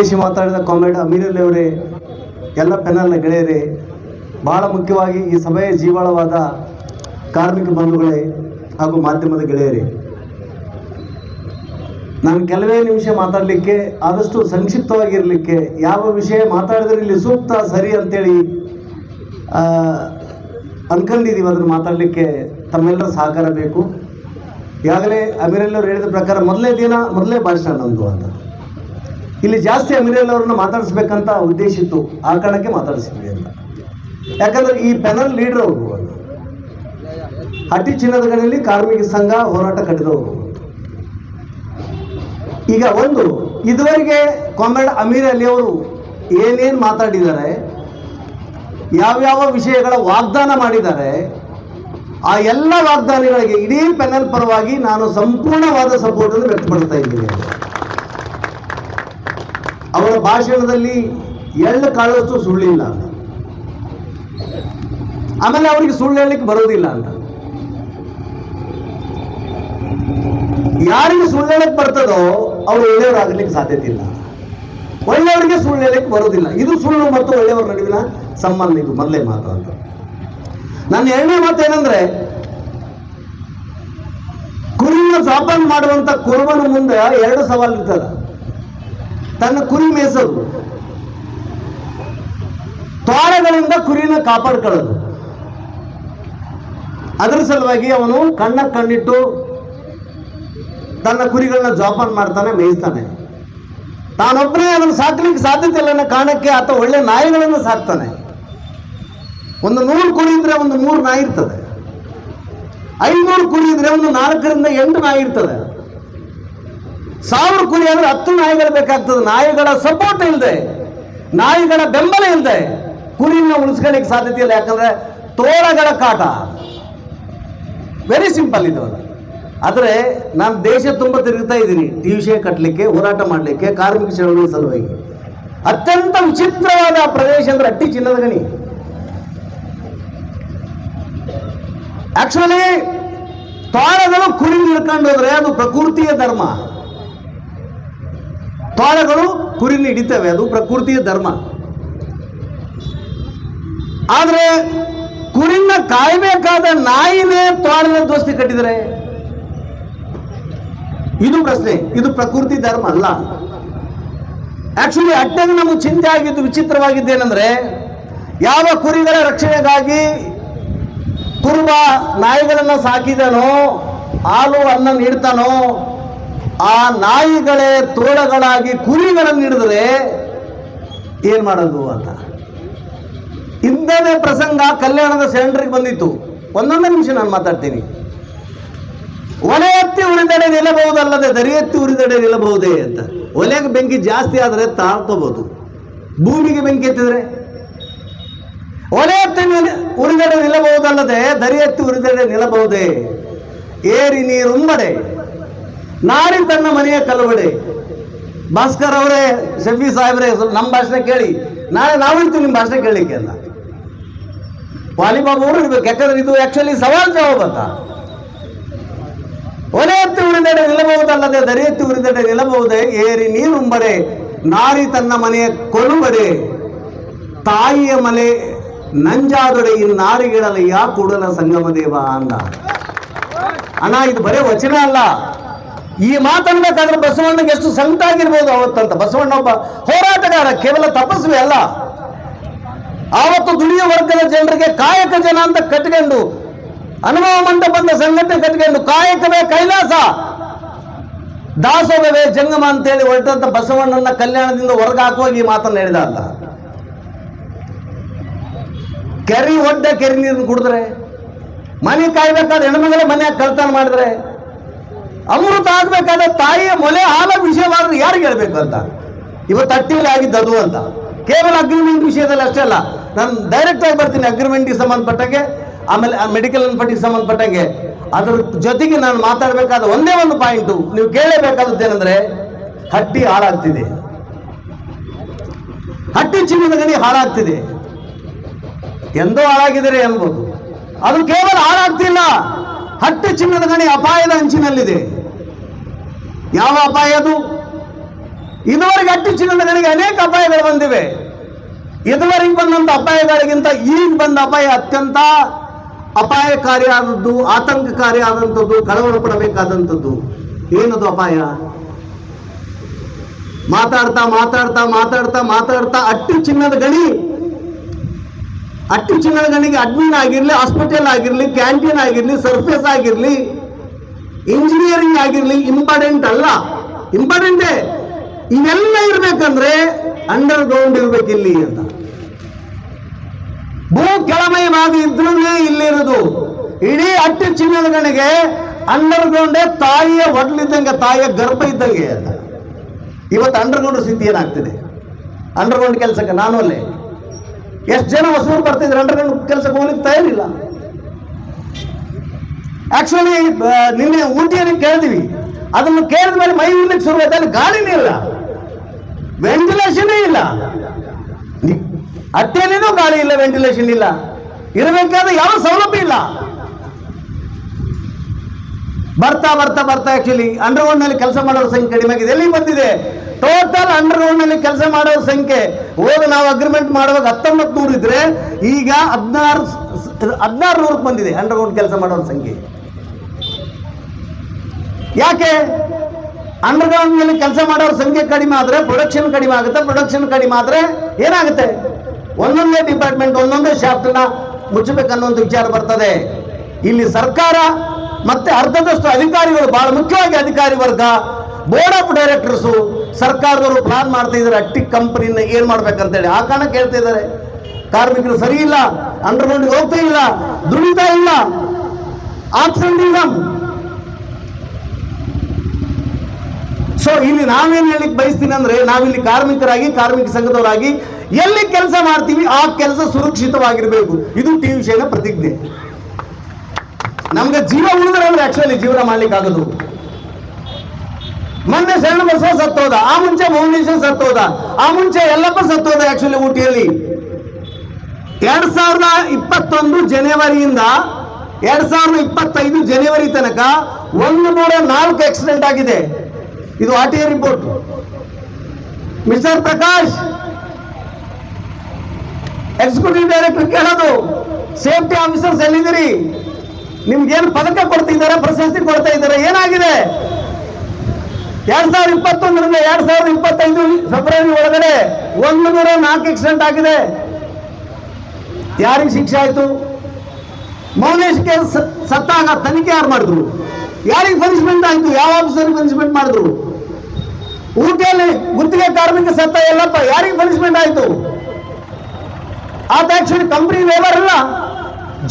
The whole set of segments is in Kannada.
ಉದ್ದೇಶಿ ಮಾತಾಡಿದ ಕಾಮ್ರೇಡ್ ಅಮೀರಲ್ಲಿ ಅವರೇ, ಎಲ್ಲ ಪೆನಲ್ನ ಗೆಳೆಯರೇ, ಬಹಳ ಮುಖ್ಯವಾಗಿ ಈ ಸಭೆಯ ಜೀವಾಳವಾದ ಕಾರ್ಮಿಕ ಬಂಧುಗಳೇ ಹಾಗೂ ಮಾಧ್ಯಮದ ಗೆಳೆಯರೇ. ನಾನು ಕೆಲವೇ ನಿಮಿಷ ಮಾತಾಡಲಿಕ್ಕೆ, ಆದಷ್ಟು ಸಂಕ್ಷಿಪ್ತವಾಗಿರಲಿಕ್ಕೆ, ಯಾವ ವಿಷಯ ಮಾತಾಡಿದ್ರೆ ಇಲ್ಲಿ ಸೂಕ್ತ ಸರಿ ಅಂತೇಳಿ ಅನ್ಕೊಂಡಿದ್ದೀವಿ ಅದನ್ನು ಮಾತಾಡಲಿಕ್ಕೆ ತಮ್ಮೆಲ್ಲರ ಸಹಕಾರ ಬೇಕು. ಈಗಾಗಲೇ ಅಮೀರಲ್ಲವರು ಹೇಳಿದ ಪ್ರಕಾರ ಮೊದಲನೇ ದಿನ, ಮೊದಲೇ ಭಾಷಣ ನಮ್ಮದು ಅಂತ. ಇಲ್ಲಿ ಜಾಸ್ತಿ ಅಮಿರೇಲ್ ಅವ್ರನ್ನ ಮಾತಾಡಿಸ್ಬೇಕಂತ ಉದ್ದೇಶ ಇತ್ತು. ಆ ಕಾರಣಕ್ಕೆ ಅಂತ. ಯಾಕಂದ್ರೆ ಈ ಪೆನಲ್ ಲೀಡರ್ ಅವರು ಹಟ್ಟಿ ಚಿನ್ನದ ಗಣಿಯಲ್ಲಿ ಕಾರ್ಮಿಕ ಸಂಘ ಹೋರಾಟ ಕಟ್ಟಿದವರು ಈಗ ಒಂದು, ಇದುವರೆಗೆ ಕಾಮ್ರೇಡ್ ಅಮೀರ್ ಅಲಿ ಅವರು ಏನೇನು ಮಾತಾಡಿದ್ದಾರೆ, ಯಾವ್ಯಾವ ವಿಷಯಗಳ ವಾಗ್ದಾನ ಮಾಡಿದ್ದಾರೆ, ಆ ಎಲ್ಲ ವಾಗ್ದಾನಗಳಿಗೆ ಇಡೀ ಪೆನಲ್ ಪರವಾಗಿ ನಾನು ಸಂಪೂರ್ಣವಾದ ಸಪೋರ್ಟ್ ಅನ್ನು ವ್ಯಕ್ತಪಡಿಸ್ತಾ ಇದ್ದೀನಿ. ಅವರ ಭಾಷಣದಲ್ಲಿ ಎಳ್ಳು ಕಾಳಷ್ಟು ಸುಳ್ಳಿಲ್ಲ ಅಂತ. ಆಮೇಲೆ ಅವರಿಗೆ ಸುಳ್ಳು ಹೇಳಲಿಕ್ಕೆ ಬರೋದಿಲ್ಲ ಅಂತ. ಯಾರಿಗೆ ಸುಳ್ಳು ಹೇಳಕ್ ಬರ್ತದೋ ಅವ್ರು ಒಳ್ಳೆಯವರಾಗಲಿಕ್ಕೆ ಸಾಧ್ಯತೆ ಇಲ್ಲ ಒಳ್ಳೆಯವರಿಗೆ ಸುಳ್ಳು ಹೇಳಕ್ಕೆ ಬರೋದಿಲ್ಲ. ಇದು ಸುಳ್ಳು ಮತ್ತು ಒಳ್ಳೆಯವರ ನಡುವಿನ ಸಂಬಂಧ, ಇದು ಮೊದಲೇ ಮಾತು ಅಂತ. ನನ್ನ ಎರಡನೇ ಮಾತು ಏನಂದ್ರೆ ಕುರಿನ ಸಾಪನ್ ಮಾಡುವಂತ ಕುರುಬನ ಮುಂದೆ ಎರಡು ಸವಾಲು ಇರ್ತದ. ತನ್ನ ಕುರಿ ಮೇಯಿಸೋದು. ತೋಳಗಳಿಂದ ಕುರಿನ ಕಾಪಾಡ್ಕೊಳ್ಳೋದು. ಅದರ ಸಲುವಾಗಿ ಅವನು ಕಣ್ಣ ಕಣ್ಣಿಟ್ಟು ತನ್ನ ಕುರಿಗಳನ್ನ ಜೋಪಾನ ಮಾಡ್ತಾನೆ, ಮೇಯಿಸ್ತಾನೆ. ತಾನೊಬ್ಬನೇ ಅದನ್ನು ಸಾಕ್ಲಿಕ್ಕೆ ಸಾಧ್ಯತೆ ಇಲ್ಲ ಕಾರಣಕ್ಕೆ ಆತ ಒಳ್ಳೆ ನಾಯಿಗಳನ್ನು ಸಾಕ್ತಾನೆ. ಒಂದು ನೂರು ಕುರಿ ಇದ್ರೆ ಒಂದು ಮೂರು ನಾಯಿ ಇರ್ತದೆ. ಐನೂರು ಕುರಿ ಇದ್ರೆ ಒಂದು ನಾಲ್ಕರಿಂದ ಎಂಟು ನಾಯಿ ಇರ್ತದೆ. ಸಾವಿರ ಕುರಿ ಅಂದ್ರೆ ಹತ್ತು ನಾಯಿಗಳು ಬೇಕಾಗ್ತದೆ. ನಾಯಿಗಳ ಸಪೋರ್ಟ್ ಇಲ್ಲದೆ ನಾಯಿಗಳ ಬೆಂಬಲ ಇಲ್ಲದೆ ಕುರಿನ ಉಳಿಸ್ಕೊಳ್ಳಿಕ್ಕೆ ಸಾಧ್ಯತೆ ಇಲ್ಲ. ಯಾಕಂದ್ರೆ ತೋಳಗಳ ಕಾಟ. ವೆರಿ ಸಿಂಪಲ್ ಇದು ಆದರೆ ನಾನು ದೇಶ ತುಂಬ ತಿರುಗ್ತಾ ಇದ್ದೀನಿ. ಟಿ ವಿಷಯ ಕಟ್ಟಲಿಕ್ಕೆ ಹೋರಾಟ ಮಾಡಲಿಕ್ಕೆ, ಕಾರ್ಮಿಕ ಚಳವಳಿ ಸಲುವಾಗಿ. ಅತ್ಯಂತ ವಿಚಿತ್ರವಾದ ಪ್ರದೇಶ ಅಂದ್ರೆ ಅಟ್ಟಿ ಚಿನ್ನದ ಗಣಿ. ಆಕ್ಚುಲಿ ತೋಳಗಳು ಕುರಿ ಹಿಡ್ಕೊಂಡು ಹೋದ್ರೆ ಅದು ಪ್ರಕೃತಿಯ ಧರ್ಮ. ತೋಳಗಳು ಕುರಿನ ಹಿಡಿತವೆ ಅದು ಪ್ರಕೃತಿಯ ಧರ್ಮ. ಆದರೆ ಕುರಿನ ಕಾಯಬೇಕಾದ ನಾಯಿನೇ ಪಾಳದ ದೋಸ್ತಿ ಕಟ್ಟಿದರೆ? ಇದು ಪ್ರಶ್ನೆ. ಇದು ಪ್ರಕೃತಿ ಧರ್ಮ ಅಲ್ಲ. ಆಕ್ಚುಲಿ ಅಟ್ಟೆಗೆ ನಮಗೆ ಚಿಂತೆ ಆಗಿದ್ದು ವಿಚಿತ್ರವಾಗಿದ್ದೇನೆಂದ್ರೆ ಯಾವ ಕುರಿಗಳ ರಕ್ಷಣೆಗಾಗಿ ಕುರುಬ ನಾಯಿಗಳನ್ನು ಸಾಕಿದನೋ, ಹಾಲು ಅನ್ನ ನೀಡ್ತಾನೋ ಆ ನಾಯಿಗಳೇ ತೋಳಗಳಾಗಿ ಕುರಿಗಳನ್ನು ಹಿಡಿದ್ರೆ ಏನ್ ಮಾಡೋದು ಅಂತ? ಇಂಥದೇ ಪ್ರಸಂಗ ಕಲ್ಯಾಣದ ಸೆಂಟ್ರಿಗೆ ಬಂದಿತ್ತು. ಒಂದೊಂದೇ ನಿಮಿಷ ನಾನು ಮಾತಾಡ್ತೀನಿ. ಒಲೆ ಎತ್ತಿ ಉರಿದಡೆ ನಿಲ್ಲಬಹುದಲ್ಲದೆ ದರಿ ಎತ್ತಿ ಉರಿದಡೆ ನಿಲ್ಲಬಹುದೇ ಅಂತ. ಒಲೆಗೆ ಬೆಂಕಿ ಜಾಸ್ತಿ ಆದರೆ ತಾಳ್ಕೋಬಹುದು ಭೂಮಿಗೆ ಬೆಂಕಿ ಎತ್ತಿದ್ರೆ? ಒಲೆ ಎತ್ತಿ ಉರಿದಡೆ ನಿಲ್ಲಬಹುದಲ್ಲದೆ ದರಿ ಎತ್ತಿ ಉರಿದಡೆ ನಿಲ್ಲಬಹುದೇ? ಏರಿ ನೀರುಂಬಡೆ ನಾರಿ ತನ್ನ ಮನೆಯ ಕಲಬಡೆ ಭಾಸ್ಕರ್ ಅವರೇ, ಶಫಿ ಸಾಹೇಬ್ರೆ ನಮ್ಮ ಭಾಷಣ ಕೇಳಿ. ನಾಳೆ ನಾವಿರ್ತೀವಿ ನಿಮ್ಮ ಭಾಷಣ ಕೇಳಲಿಕ್ಕೆ ಅಂತ. ವಾಲಿಬಾಬು ಅವರು ಇರ್ಬೇಕು. ಯಾಕಂದ್ರೆ ಇದು ಆಕ್ಚುಲಿ ಸವಾಲ್ ಜವಾಬ್ ಅಂತ. ಒಲೆ ಎತ್ತಿ ಉರಿದಡೆ ನಿಲ್ಲಬಹುದಲ್ಲದೆ ದರಿ ಎತ್ತಿ ಉರಿದಡೆ ನಿಲ್ಲಬಹುದೇ? ಏರಿ ನೀರುಂಬರೆ ನಾರಿ ತನ್ನ ಮನೆಯ ಕೊಲುಬರೆ ತಾಯಿಯ ಮನೆ ನಂಜಾದೊಡೆ ಈ ನಾರಿಗಿಡಲಯ್ಯ ಕೂಡಲ ಸಂಗಮ ದೇವ ಅಂದ ಅಣ್ಣ, ಇದು ಬರೇ ವಚನ ಅಲ್ಲ. ಈ ಮಾತನ್ಬೇಕಾದ್ರೆ ಬಸವಣ್ಣಗೆ ಎಷ್ಟು ಸಂಕಟ ಆಗಿರ್ಬೋದು ಅವತ್ತಂತ. ಬಸವಣ್ಣ ಒಬ್ಬ ಹೋರಾಟಗಾರ, ಕೇವಲ ತಪಸ್ವಿ ಅಲ್ಲ. ಆವತ್ತು ದುಡಿಯುವ ವರ್ಗದ ಜನರಿಗೆ ಕಾಯಕ ಜನ ಅಂತ ಕಟ್ಕೊಂಡು, ಅನುಭವ ಮಂಟಪದ ಸಂಘಟನೆ ಕಟ್ಕೊಂಡು ಕಾಯಕವೇ ಕೈಲಾಸ. ದಾಸೋಹವೇ ಜಂಗಮ ಅಂತೇಳಿ ಹೊರಟಂತ ಬಸವಣ್ಣನ ಕಲ್ಯಾಣದಿಂದ ಹೊರಗೆ ಹಾಕುವಾಗ ಈ ಮಾತನ್ನು ಹೇಳಿದ ಅಲ್ಲ. ಕೆರೆ ಒಡ್ಡ ಕೆರೆ ನೀರನ್ನು ಕುಡಿದ್ರೆ, ಮನೆ ಕಾಯ್ಬೇಕಾದ್ರೆ ಹೆಣ್ಮಗಳ ಮನೆಯಾಗ ಕಳ್ತಾನ ಮಾಡಿದ್ರೆ ಅಮೃತ ಆಗ್ಬೇಕಾದ್ರೆ ತಾಯಿಯ ಮೊಲೆ ಹಾಲ ವಿಷಯವಾದ್ರೆ ಯಾರಿಗೆ ಹೇಳ್ಬೇಕು ಅಂತ? ಇವತ್ತು ಅಟ್ಟಿಯಲ್ಲಿ ಆಗಿದ್ದು ಅದು ಅಂತ. ಕೇವಲ ಅಗ್ರಿಮೆಂಟ್ ವಿಷಯದಲ್ಲಿ ಅಷ್ಟೇ ಅಲ್ಲ, ನಾನು ಡೈರೆಕ್ಟ್ ಆಗಿ ಬರ್ತೀನಿ ಅಗ್ರಿಮೆಂಟ್ಗೆ ಸಂಬಂಧಪಟ್ಟಂಗೆ, ಆಮೇಲೆ ಆ ಮೆಡಿಕಲ್ ಅನ್ಪಟ್ಟಿಗೆ ಸಂಬಂಧಪಟ್ಟಂಗೆ. ಅದರ ಜೊತೆಗೆ ನಾನು ಮಾತಾಡಬೇಕಾದ ಒಂದೇ ಒಂದು ಪಾಯಿಂಟು ನೀವು ಕೇಳಲೇಬೇಕಾದದ್ದು ಹಟ್ಟಿ ಹಾಳಾಗ್ತಿದೆ. ಹಟ್ಟಿ ಚಿನ್ನದ ಗಣಿ ಹಾಳಾಗ್ತಿದೆ. ಎಂದೋ ಹಾಳಾಗಿದ್ದರೆ ಅನ್ಬೋದು ಅದು ಕೇವಲ ಹಾಳಾಗ್ತಿಲ್ಲ. ಹಟ್ಟಿ ಚಿನ್ನದ ಗಣಿ ಅಪಾಯದ ಅಂಚಿನಲ್ಲಿದೆ. ಯಾವ ಅಪಾಯ ಅದು? ಇದುವರೆಗೆ ಅಟ್ಟಿ ಚಿನ್ನದ ಗಣಿಗೆ ಅನೇಕ ಅಪಾಯಗಳು ಬಂದಿವೆ. ಇದುವರೆಗೆ ಬಂದಂತ ಅಪಾಯಗಳಿಗಿಂತ ಈಗ ಬಂದ ಅಪಾಯ ಅತ್ಯಂತ ಅಪಾಯಕಾರಿಯಾದದ್ದು, ಆತಂಕಕಾರಿಯಾದಂಥದ್ದು ಕಳವಳ ಪಡಬೇಕಾದಂಥದ್ದು ಏನದು ಅಪಾಯ? ಮಾತಾಡ್ತಾ ಮಾತಾಡ್ತಾ ಮಾತಾಡ್ತಾ ಮಾತಾಡ್ತಾ ಅಟ್ಟಿ ಚಿನ್ನದ ಗಣಿ. ಅಟ್ಟಿ ಚಿನ್ನದ ಗಣಿಗೆ ಅಡ್ಮಿನ್ ಆಗಿರಲಿ ಹಾಸ್ಪಿಟಲ್ ಆಗಿರಲಿ ಕ್ಯಾಂಟೀನ್ ಆಗಿರಲಿ ಸರ್ಫೇಸ್ ಆಗಿರ್ಲಿ ಇಂಜಿನಿಯರಿಂಗ್ ಆಗಿರಲಿ ಇಂಪಾರ್ಟೆಂಟ್ ಅಲ್ಲ. ಇಂಪಾರ್ಟೆಂಟೇ ಇವೆಲ್ಲ ಇರ್ಬೇಕಂದ್ರೆ ಅಂಡರ್ ಗ್ರೌಂಡ್ ಇರ್ಬೇಕಿಲ್ಲಿ ಅಂತ. ಭೂ ಕೆಳಮಯವಾಗಿ ಇದ್ರೂ ಇಲ್ಲಿರೋದು. ಇಡೀ ಅಟ್ಟಿ ಚಿನ್ನದ ಗಣಿಗೆ ಅಂಡರ್ ಗ್ರೌಂಡೇ ತಾಯಿಯ ಒಡ್ಲಿದ್ದಂಗೆ, ತಾಯಿಯ ಗರ್ಭ ಇದ್ದಂಗೆ ಅಂತ. ಇವತ್ತು ಅಂಡರ್ ಗ್ರೌಂಡ್ ಸ್ಥಿತಿ ಏನಾಗ್ತಿದೆ? ಅಂಡರ್ ಗ್ರೌಂಡ್ ಕೆಲಸಕ್ಕೆ ನಾನು ಅಲ್ಲೇ. ಎಷ್ಟು ಜನ ಹೊಸೂರು ಬರ್ತಿದ್ರು ಅಂಡರ್ ಗ್ರೌಂಡ್ ಕೆಲಸಕ್ಕೆ ಹೋಗ್ಲಿಕ್ಕೆ ತಯಾರಿಲ್ಲ. ಆಕ್ಚುಲಿ ನಿನ್ನೆ ಊಟಿಯನ್ನು ಕೇಳಿದ್ವಿ. ಅದನ್ನು ಕೇಳಿದ ಮೇಲೆ ಮೈ ಉರ್ಲಿಕ್ಕೆ ಆಯ್ತು ಅಲ್ಲಿ ಗಾಳಿನೇ ಇಲ್ಲ. ವೆಂಟಿಲೇಷನ್ ಇಲ್ಲ. ಅತ್ತೇನೇನೂ ಗಾಳಿ ಇಲ್ಲ ವೆಂಟಿಲೇಷನ್ ಇಲ್ಲ. ಇರಬೇಕಾದ ಯಾವ ಸೌಲಭ್ಯ ಇಲ್ಲ. ಬರ್ತಾ ಬರ್ತಾ ಬರ್ತಾ ಆಕ್ಚುಲಿ ಅಂಡರ್ಗ್ರೌಂಡ್ನಲ್ಲಿ ಕೆಲಸ ಮಾಡೋರ ಸಂಖ್ಯೆ ಕಡಿಮೆ ಆಗಿದೆ ಎಲ್ಲಿ ಬಂದಿದೆ? ಟೋಟಲ್ ಅಂಡರ್ಗ್ರೌಂಡ್ನಲ್ಲಿ ಕೆಲಸ ಮಾಡೋರ ಸಂಖ್ಯೆ. ಹೋಗಿ ನಾವು ಅಗ್ರಿಮೆಂಟ್ ಮಾಡುವಾಗ ಹತ್ತೊಂಬತ್ತು ನೂರು ಇದ್ರೆ ಈಗ ಹದಿನಾರು ಹದಿನಾರು ನೂರಕ್ಕೆ ಬಂದಿದೆ ಅಂಡರ್ಗ್ರೌಂಡ್ ಕೆಲಸ ಮಾಡೋರ ಸಂಖ್ಯೆ. ಯಾಕೆ? ಅಂಡರ್ಗ್ರೌಂಡ್ನಲ್ಲಿ ಕೆಲಸ ಮಾಡೋರ ಸಂಖ್ಯೆ ಕಡಿಮೆ ಆದರೆ ಪ್ರೊಡಕ್ಷನ್ ಕಡಿಮೆ ಆಗುತ್ತೆ ಪ್ರೊಡಕ್ಷನ್ ಕಡಿಮೆ ಆದರೆ ಏನಾಗುತ್ತೆ? ಒಂದೊಂದೇ ಡಿಪಾರ್ಟ್ಮೆಂಟ್ ಒಂದೊಂದೇ ಶಾಫ್ಟ್ನ ಮುಚ್ಚಬೇಕನ್ನೋ ವಿಚಾರ ಬರ್ತದೆ. ಇಲ್ಲಿ ಸರ್ಕಾರ ಮತ್ತೆ ಅರ್ಧದಷ್ಟು ಅಧಿಕಾರಿಗಳು, ಬಹಳ ಮುಖ್ಯವಾಗಿ ಅಧಿಕಾರಿ ವರ್ಗ ಬೋರ್ಡ್ ಆಫ್ ಡೈರೆಕ್ಟರ್ಸು ಸರ್ಕಾರದವರು ಪ್ಲಾನ್ ಮಾಡ್ತಾ ಇದ್ದಾರೆ ಅಟ್ಟಿ ಕಂಪನಿನ ಏನು ಮಾಡ್ಬೇಕಂತೇಳಿ. ಆ ಕಾರಣ ಕೇಳ್ತಾ ಇದ್ದಾರೆ. ಕಾರ್ಮಿಕರು ಸರಿ ಇಲ್ಲ ಅಂಡರ್ಗ್ರೌಂಡ್ಗೆ ಹೋಗ್ತಾ ಇಲ್ಲ, ದುಡಿತಾ ಇಲ್ಲ. ಆಬ್ಸೆಂಟಿಸಮ್ ಸೊ ಇಲ್ಲಿ ನಾವೇನು ಹೇಳಿಕ್ ಬಯಸ್ತೀನಿ ಅಂದ್ರೆ ನಾವಿಲ್ಲಿ ಕಾರ್ಮಿಕರಾಗಿ, ಕಾರ್ಮಿಕ ಸಂಘದವರಾಗಿ ಎಲ್ಲಿ ಕೆಲಸ ಮಾಡ್ತೀವಿ, ಆ ಕೆಲಸ ಸುರಕ್ಷಿತವಾಗಿರ್ಬೇಕು. ಇದು ಟಿ ವಿಷಯನ ಪ್ರತಿಜ್ಞೆ. ನಮ್ಗೆ ಜೀವ ಉಳಿದ್ರೆ ಅಂದ್ರೆ ಆಕ್ಚುಲಿ ಜೀವನ ಮಾಡ್ಲಿಕ್ಕೆ ಆಗದು. ಮೊನ್ನೆ ಶರಣ ಬಸವ ಸತ್ತೋದ, ಆ ಮುಂಚೆ ಮೌನೇಶ್ವರ ಸತ್ತೋದ, ಆ ಮುಂಚೆ ಎಲ್ಲಪ್ಪ ಸತ್ತೋದ ಆಕ್ಚುಲಿ ಊಟಿಯಲ್ಲಿ. ಎರಡ್ ಸಾವಿರದ ಇಪ್ಪತ್ತೊಂದು ಜನವರಿಯಿಂದ ಎರಡ್ ಸಾವಿರದ ಇಪ್ಪತ್ತೈದು ಜನವರಿ ತನಕ ಒಂದು ನೂರ ನಾಲ್ಕು ಆಕ್ಸಿಡೆಂಟ್ ಆಗಿದೆ. ಇದು R T I report mister Prakash executive director ಕೇಳೋದು. ಸೇಫ್ಟಿ ಆಫೀಸರ್ಸ್ ಎಲ್ಲಿದ್ದೀರಿ? ನಿಮ್ಗೇನು ಪದಕ ಕೊಡ್ತಿದ್ದಾರೆ, ಪ್ರಶಸ್ತಿ ಕೊಡ್ತಾ ಇದ್ದಾರೆ ಏನಾಗಿದೆ? ಎರಡ್ ಸಾವಿರದ ಇಪ್ಪತ್ತೊಂದರಿಂದ ಎರಡ್ ಸಾವಿರದ ಇಪ್ಪತ್ತೈದು ಫೆಬ್ರವರಿ ಒಳಗಡೆ ಒಂದು ನೂರ ನಾಲ್ಕು ಆಕ್ಸಿಡೆಂಟ್ ಆಗಿದೆ. ಯಾರಿಗೆ ಶಿಕ್ಷೆ ಆಯ್ತು? ಮೌನೇಶ್ ಕೇಸ್ ಸತ್ತಾಗ ತನಿಖೆ ಯಾರು ಮಾಡಿದ್ರು? ಯಾರಿಗೆ ಪನಿಷ್ಮೆಂಟ್ ಆಯ್ತು? ಯಾವ ಆಫೀಸರ್ ಪನಿಷ್ಮೆಂಟ್ ಮಾಡಿದ್ರು? ಊಟಿಯಲ್ಲಿ ಗುತ್ತಿಗೆ ಕಾರ್ಮಿಕ ಸತ್ತ ಎಲ್ಲಪ್ಪ, ಯಾರಿಗೆ ಪನಿಷ್ಮೆಂಟ್ ಆಯ್ತು? ಆತ ಆಕ್ಚುಲಿ ಕಂಪನಿ ಲೇಬರ್ ಅಲ್ಲ,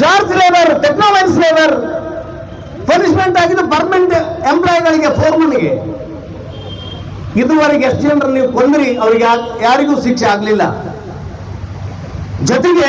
George labour technology labour punishment ಆಗಿದ್ದು ಪರ್ಮನೆಂಟ್ ಎಂಪ್ಲಾಯಿಗಳಿಗೆ ಫೋರ್ಮನ್ಗೆ ಇದುವರೆಗೆ ಎಷ್ಟು ಜನರು ನೀವು ಕೊಂದ್ರಿ, ಅವರಿಗೆ ಯಾರಿಗೂ ಶಿಕ್ಷೆ ಆಗಲಿಲ್ಲ. ಜೊತೆಗೆ